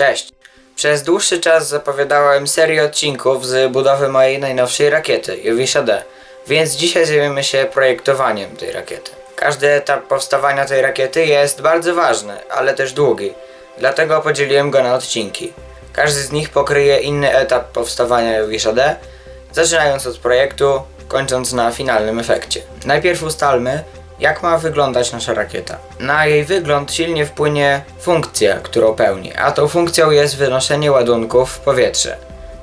Cześć! Przez dłuższy czas zapowiadałem serię odcinków z budowy mojej najnowszej rakiety, Jowisza D, więc dzisiaj zajmiemy się projektowaniem tej rakiety. Każdy etap powstawania tej rakiety jest bardzo ważny, ale też długi, dlatego podzieliłem go na odcinki. Każdy z nich pokryje inny etap powstawania Jowisza D, zaczynając od projektu, kończąc na finalnym efekcie. Najpierw ustalmy, jak ma wyglądać nasza rakieta. Na jej wygląd silnie wpłynie funkcja, którą pełni, a tą funkcją jest wynoszenie ładunków w powietrze.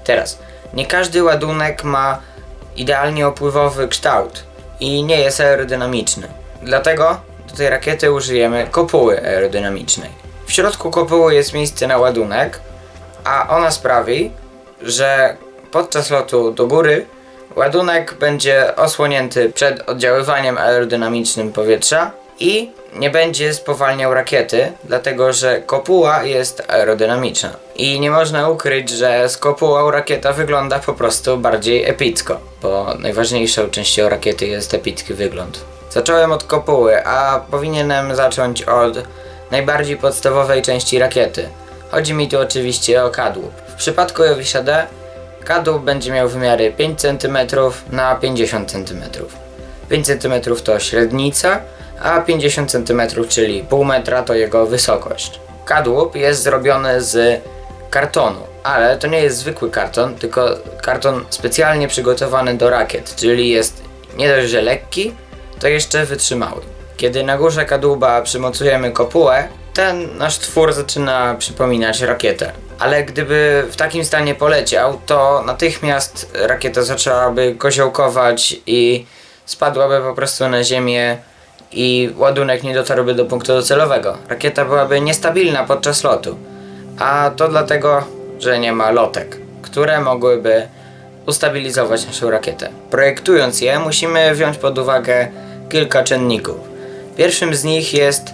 Teraz, nie każdy ładunek ma idealnie opływowy kształt i nie jest aerodynamiczny. Dlatego do tej rakiety użyjemy kopuły aerodynamicznej. W środku kopuły jest miejsce na ładunek, a ona sprawi, że podczas lotu do góry ładunek będzie osłonięty przed oddziaływaniem aerodynamicznym powietrza i nie będzie spowalniał rakiety, dlatego że kopuła jest aerodynamiczna. I nie można ukryć, że z kopułą rakieta wygląda po prostu bardziej epicko, bo najważniejszą częścią rakiety jest epicki wygląd. Zacząłem od kopuły, a powinienem zacząć od najbardziej podstawowej części rakiety. Chodzi mi tu oczywiście o kadłub. W przypadku Jowisza D kadłub będzie miał wymiary 5 cm na 50 cm. 5 cm to średnica, a 50 cm, czyli pół metra to jego wysokość. Kadłub jest zrobiony z kartonu, ale to nie jest zwykły karton, tylko karton specjalnie przygotowany do rakiet, czyli jest nie dość, że lekki, to jeszcze wytrzymały. Kiedy na górze kadłuba przymocujemy kopułę, ten nasz twór zaczyna przypominać rakietę. Ale gdyby w takim stanie poleciał, to natychmiast rakieta zaczęłaby koziołkować i spadłaby po prostu na ziemię i ładunek nie dotarłby do punktu docelowego. Rakieta byłaby niestabilna podczas lotu. A to dlatego, że nie ma lotek, które mogłyby ustabilizować naszą rakietę. Projektując je, musimy wziąć pod uwagę kilka czynników. Pierwszym z nich jest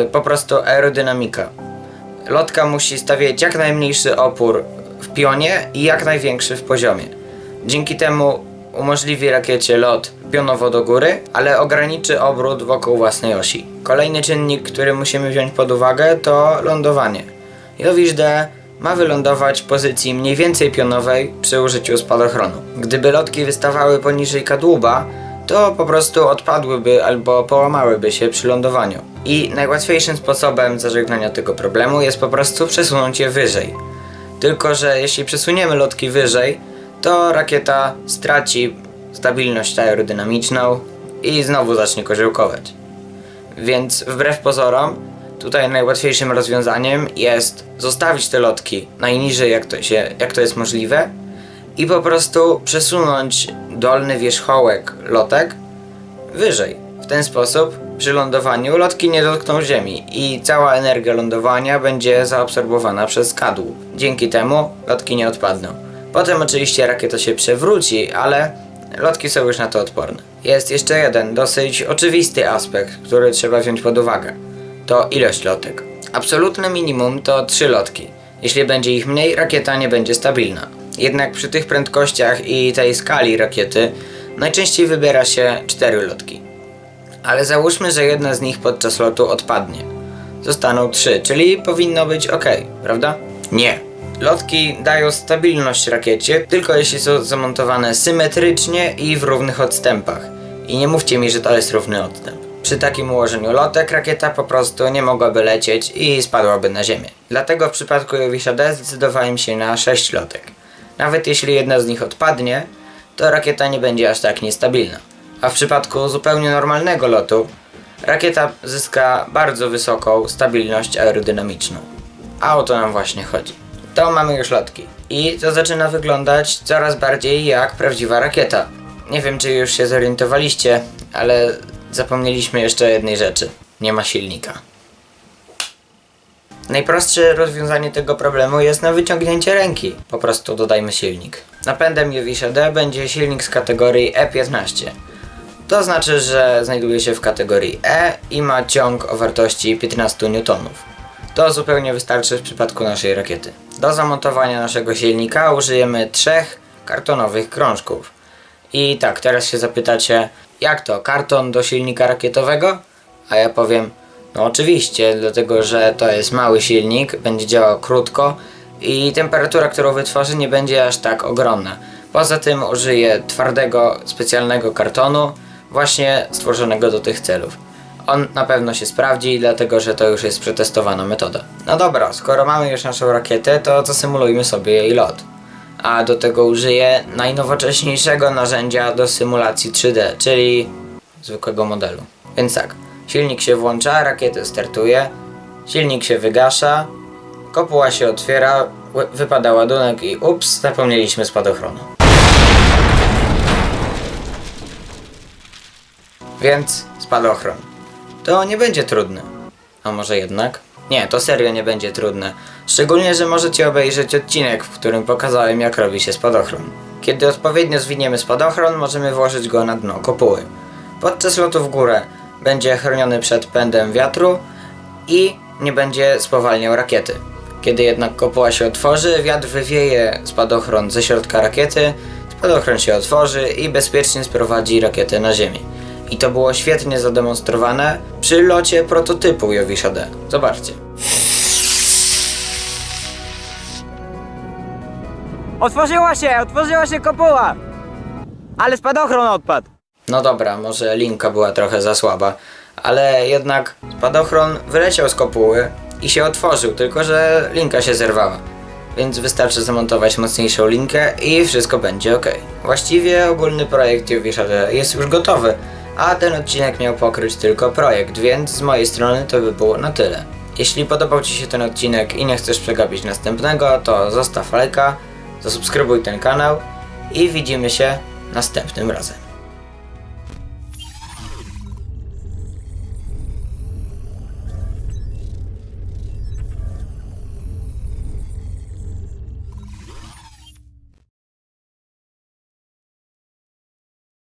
y, po prostu aerodynamika. Lotka musi stawiać jak najmniejszy opór w pionie i jak największy w poziomie. Dzięki temu umożliwi rakiecie lot pionowo do góry, ale ograniczy obrót wokół własnej osi. Kolejny czynnik, który musimy wziąć pod uwagę to lądowanie. Jowisz D ma wylądować w pozycji mniej więcej pionowej przy użyciu spadochronu. Gdyby lotki wystawały poniżej kadłuba, to po prostu odpadłyby albo połamałyby się przy lądowaniu. I najłatwiejszym sposobem zażegnania tego problemu jest po prostu przesunąć je wyżej. Tylko, że jeśli przesuniemy lotki wyżej, to rakieta straci stabilność aerodynamiczną i znowu zacznie koziołkować. Więc wbrew pozorom, tutaj najłatwiejszym rozwiązaniem jest zostawić te lotki najniżej jak to, się, jak to jest możliwe i po prostu przesunąć dolny wierzchołek lotek wyżej. W ten sposób przy lądowaniu lotki nie dotkną ziemi i cała energia lądowania będzie zaabsorbowana przez kadłub. Dzięki temu lotki nie odpadną. Potem oczywiście rakieta się przewróci, ale lotki są już na to odporne. Jest jeszcze jeden dosyć oczywisty aspekt, który trzeba wziąć pod uwagę. To ilość lotek. Absolutne minimum to 3 lotki. Jeśli będzie ich mniej, rakieta nie będzie stabilna. Jednak przy tych prędkościach i tej skali rakiety najczęściej wybiera się 4 lotki. Ale załóżmy, że jedna z nich podczas lotu odpadnie. Zostaną 3, czyli powinno być ok, prawda? Nie. Lotki dają stabilność rakiecie tylko jeśli są zamontowane symetrycznie i w równych odstępach. I nie mówcie mi, że to jest równy odstęp. Przy takim ułożeniu lotek rakieta po prostu nie mogłaby lecieć i spadłaby na ziemię. Dlatego w przypadku Jowisza D zdecydowałem się na 6 lotek. Nawet jeśli jedna z nich odpadnie, to rakieta nie będzie aż tak niestabilna. A w przypadku zupełnie normalnego lotu, rakieta zyska bardzo wysoką stabilność aerodynamiczną. A o to nam właśnie chodzi. To mamy już lotki. I to zaczyna wyglądać coraz bardziej jak prawdziwa rakieta. Nie wiem, czy już się zorientowaliście, ale zapomnieliśmy jeszcze jednej rzeczy. Nie ma silnika. Najprostsze rozwiązanie tego problemu jest na wyciągnięcie ręki. Po prostu dodajmy silnik. Napędem Jowisza D będzie silnik z kategorii E15. To znaczy, że znajduje się w kategorii E i ma ciąg o wartości 15 N. To zupełnie wystarczy w przypadku naszej rakiety. Do zamontowania naszego silnika użyjemy trzech kartonowych krążków. I tak, teraz się zapytacie, jak to, karton do silnika rakietowego? A ja powiem, No oczywiście, dlatego że to jest mały silnik, będzie działał krótko i temperatura, którą wytworzy nie będzie aż tak ogromna. Poza tym użyję twardego, specjalnego kartonu, właśnie stworzonego do tych celów. On na pewno się sprawdzi, dlatego że to już jest przetestowana metoda. No dobra, skoro mamy już naszą rakietę, to zasymulujmy sobie jej lot. A do tego użyję najnowocześniejszego narzędzia do symulacji 3D, czyli zwykłego modelu. Więc tak, silnik się włącza, rakieta startuje, silnik się wygasza, kopuła się otwiera, wypada ładunek i ups, zapomnieliśmy spadochronu. Więc spadochron. To nie będzie trudne. A może jednak? Nie, to serio nie będzie trudne. Szczególnie, że możecie obejrzeć odcinek, w którym pokazałem jak robi się spadochron. Kiedy odpowiednio zwiniemy spadochron, możemy włożyć go na dno kopuły. Podczas lotu w górę będzie chroniony przed pędem wiatru i nie będzie spowalniał rakiety. Kiedy jednak kopuła się otworzy, wiatr wywieje spadochron ze środka rakiety, spadochron się otworzy i bezpiecznie sprowadzi rakietę na ziemię. I to było świetnie zademonstrowane przy locie prototypu Jowisza D. Zobaczcie. Otworzyła się, otworzyła się kopuła! Ale spadochron odpadł. No dobra, może linka była trochę za słaba, ale jednak spadochron wyleciał z kopuły i się otworzył, tylko że linka się zerwała. Więc wystarczy zamontować mocniejszą linkę i wszystko będzie ok. Właściwie ogólny projekt Jowisza jest już gotowy, a ten odcinek miał pokryć tylko projekt, więc z mojej strony to by było na tyle. Jeśli podobał Ci się ten odcinek i nie chcesz przegapić następnego, to zostaw lajka, zasubskrybuj ten kanał i widzimy się następnym razem.